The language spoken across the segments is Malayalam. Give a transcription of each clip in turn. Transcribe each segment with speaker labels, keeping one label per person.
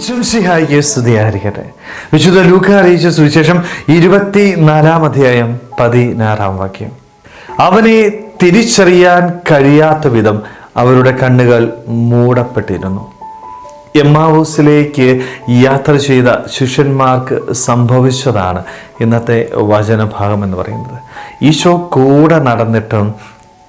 Speaker 1: വിശംസിഹായിക്ക് സ്തുതിയായിരിക്കട്ടെ. വിശുദ്ധ ലൂക്ക അറിയിച്ച സുവിശേഷം ഇരുപത്തി നാലാം അധ്യായം പതിനാറാം വാക്യം. അവനെ തിരിച്ചറിയാൻ കഴിയാത്ത വിധം അവരുടെ കണ്ണുകൾ മൂടപ്പെട്ടിരുന്നു. എമ്മാവൂസിലേക്ക് യാത്ര ചെയ്ത ശിഷ്യന്മാർക്ക് സംഭവിച്ചതാണ് ഇന്നത്തെ വചനഭാഗം എന്ന് പറയുന്നത്. ഈശോ കൂടെ നടന്നിട്ടും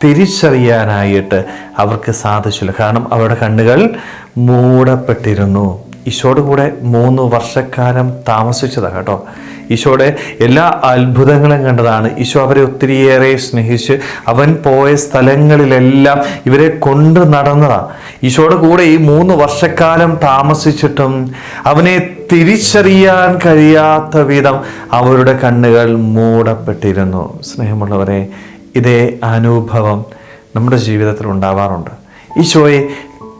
Speaker 1: തിരിച്ചറിയാനായിട്ട് അവർക്ക് സാധിച്ചില്ല. കാരണം അവരുടെ കണ്ണുകൾ മൂടപ്പെട്ടിരുന്നു. ഈശോയുടെ കൂടെ മൂന്ന് വർഷക്കാലം താമസിച്ചതാണ് കേട്ടോ. ഈശോയുടെ എല്ലാ അത്ഭുതങ്ങളും കണ്ടതാണ്. ഈശോ അവരെ ഒത്തിരിയേറെ സ്നേഹിച്ച് അവൻ പോയ സ്ഥലങ്ങളിലെല്ലാം ഇവരെ കൊണ്ട് നടന്നതാണ് ഈശോയുടെ കൂടെ ഈ മൂന്ന് വർഷക്കാലം താമസിച്ചിട്ടും അവനെ തിരിച്ചറിയാൻ കഴിയാത്ത വിധം അവരുടെ കണ്ണുകൾ മൂടപ്പെട്ടിരുന്നു. സ്നേഹമുള്ളവരെ ഇതേ അനുഭവം നമ്മുടെ ജീവിതത്തിൽ ഉണ്ടാവാറുണ്ട്. ഈശോയെ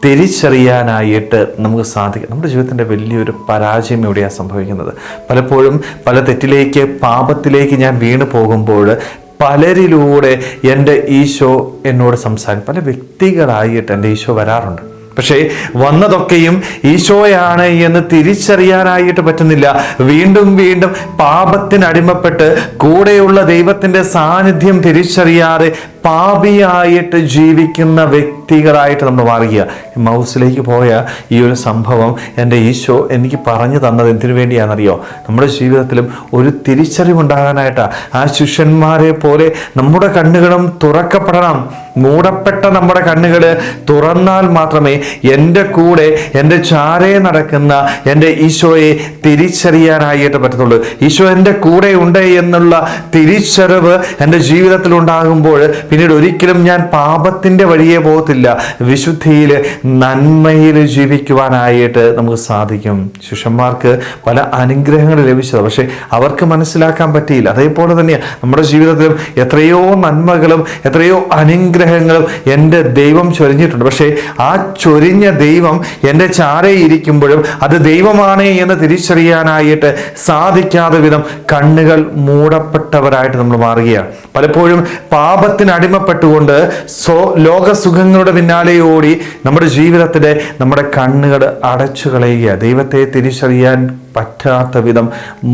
Speaker 1: തിരിച്ചറിയാനായിട്ട് നമുക്ക് സാധിക്കും. നമ്മുടെ ജീവിതത്തിന്റെ വലിയൊരു പരാജയം എവിടെയാണ് സംഭവിക്കുന്നത്? പലപ്പോഴും പല തെറ്റിലേക്ക് പാപത്തിലേക്ക് ഞാൻ വീണ് പോകുമ്പോൾ പലരിലൂടെ എന്റെ ഈശോ എന്നോട് സംസാരിക്കും. പല വ്യക്തികളായിട്ട് എന്റെ ഈശോ വരാറുണ്ട്. പക്ഷേ വന്നതൊക്കെയും ഈശോയാണ് എന്ന് തിരിച്ചറിയാനായിട്ട് പറ്റുന്നില്ല. വീണ്ടും വീണ്ടും പാപത്തിനടിമപ്പെട്ട് കൂടെയുള്ള ദൈവത്തിന്റെ സാന്നിധ്യം തിരിച്ചറിയാതെ പാപിയായിട്ട് ജീവിക്കുന്ന വ്യക്തികളായിട്ട് നമ്മൾ മാറുക മൗസിലേക്ക് പോയ ഈ ഒരു സംഭവം എന്റെ ഈശോ എനിക്ക് പറഞ്ഞു തന്നത് എന്തിനു വേണ്ടിയാണെന്നറിയോ? നമ്മുടെ ജീവിതത്തിലും ഒരു തിരിച്ചറിവുണ്ടാകാനായിട്ടാണ് ആ ശിഷ്യന്മാരെ പോലെ നമ്മുടെ കണ്ണുകളും തുറക്കപ്പെടണം. മൂടപ്പെട്ട നമ്മുടെ കണ്ണുകൾ തുറന്നാൽ മാത്രമേ എന്റെ കൂടെ എന്റെ ചാരേ നടക്കുന്ന എന്റെ ഈശോയെ തിരിച്ചറിയാനായിട്ട് പറ്റത്തുള്ളൂ. ഈശോ എന്റെ കൂടെ ഉണ്ട് എന്നുള്ള തിരിച്ചറിവ് എന്റെ ജീവിതത്തിൽ ഉണ്ടാകുമ്പോൾ പിന്നീട് ഒരിക്കലും ഞാൻ പാപത്തിന്റെ വഴിയെ പോകത്തില്ല. വിശുദ്ധിയിൽ നന്മയിൽ ജീവിക്കുവാനായിട്ട് നമുക്ക് സാധിക്കും. ശിഷ്യന്മാർക്ക് പല അനുഗ്രഹങ്ങൾ ലഭിച്ചത് പക്ഷേ അവർക്ക് മനസ്സിലാക്കാൻ പറ്റിയില്ല. അതേപോലെ തന്നെയാണ് നമ്മുടെ ജീവിതത്തിലും എത്രയോ നന്മകളും എത്രയോ അനുഗ്രഹങ്ങളും എന്റെ ദൈവം ചൊരിഞ്ഞിട്ടുണ്ട്. പക്ഷേ ആ ചൊരിഞ്ഞ ദൈവം എന്റെ ചാരയിരിക്കുമ്പോഴും അത് ദൈവമാണ് എന്ന് തിരിച്ചറിയാനായിട്ട് സാധിക്കാതെ വിധം കണ്ണുകൾ മൂടപ്പെട്ടവരായിട്ട് നമ്മൾ മാറുകയാണ്. പലപ്പോഴും പാപത്തിന് അടിമപ്പെട്ടുകൊണ്ട് സ്വ ലോകസുഖങ്ങളുടെ പിന്നാലെ ഓടി നമ്മുടെ ജീവിതത്തിലെ നമ്മുടെ കണ്ണുകൾ അടച്ചു കളയുക ദൈവത്തെ തിരിച്ചറിയാൻ പറ്റാത്ത വിധം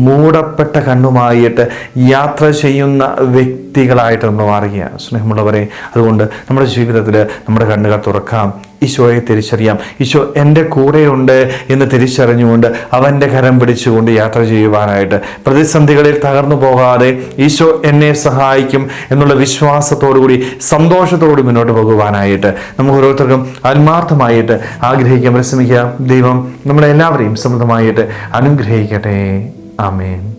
Speaker 1: മൂടപ്പെട്ട കണ്ണുമായിട്ട് യാത്ര ചെയ്യുന്ന വ്യക്തികളായിട്ട് നമ്മൾ മാറുകയാണ്. സ്നേഹമുള്ളവരെ അതുകൊണ്ട് നമ്മുടെ ജീവിതത്തിൽ നമ്മുടെ കണ്ണുകൾ തുറക്കാം. ഈശോയെ തിരിച്ചറിയാം. ഈശോ എന്റെ കൂടെയുണ്ട് എന്ന് തിരിച്ചറിഞ്ഞുകൊണ്ട് അവന്റെ കരം പിടിച്ചുകൊണ്ട് യാത്ര ചെയ്യുവാനായിട്ട്. പ്രതിസന്ധികളിൽ തകർന്നു പോകാതെ ഈശോ എന്നെ സഹായിക്കും എന്നുള്ള വിശ്വാസത്തോടുകൂടി സന്തോഷത്തോടുകൂടി മുന്നോട്ട് പോകുവാനായിട്ട്. നമുക്ക് ഓരോരുത്തർക്കും ആത്മാർത്ഥമായിട്ട് ആഗ്രഹിക്കാൻ പരിശ്രമിക്കാം ദൈവം നമ്മളെല്ലാവരെയും സമൃദ്ധമായിട്ട് അനുഗ്രഹിക്കട്ടെ. ആമേൻ.